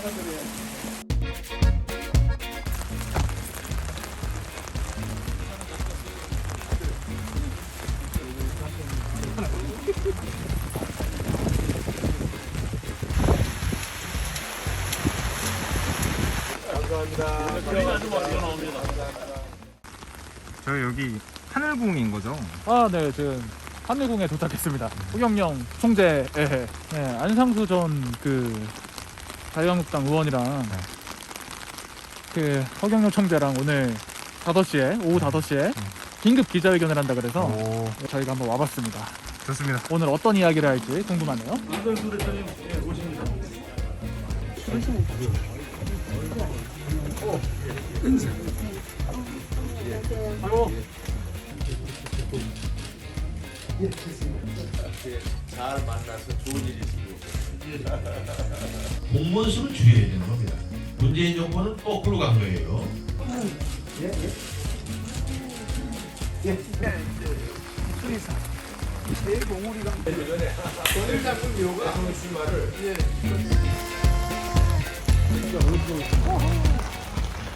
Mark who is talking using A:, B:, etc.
A: 내가 그래요. 저희 여기 하늘궁인 거죠?
B: 아, 네, 지금 한일궁에 도착했습니다. 우경영 총재, 예, 예. 네, 안상수 전그 자유한국당 의원이랑 그 허경영 총재랑 오늘 5시에 오후 5시에 긴급 기자회견을 한다 그래서
A: 오
B: 저희가 한번 와봤습니다.
A: 좋습니다.
B: 오늘 어떤 이야기를 할지 궁금하네요.
C: 잘 만나서 좋은
D: 공무원 수를 줄여야 되는 겁니다. 문재인 정부는 거꾸로 간 거예요.
C: 오늘 잡은 요가 하는 주말을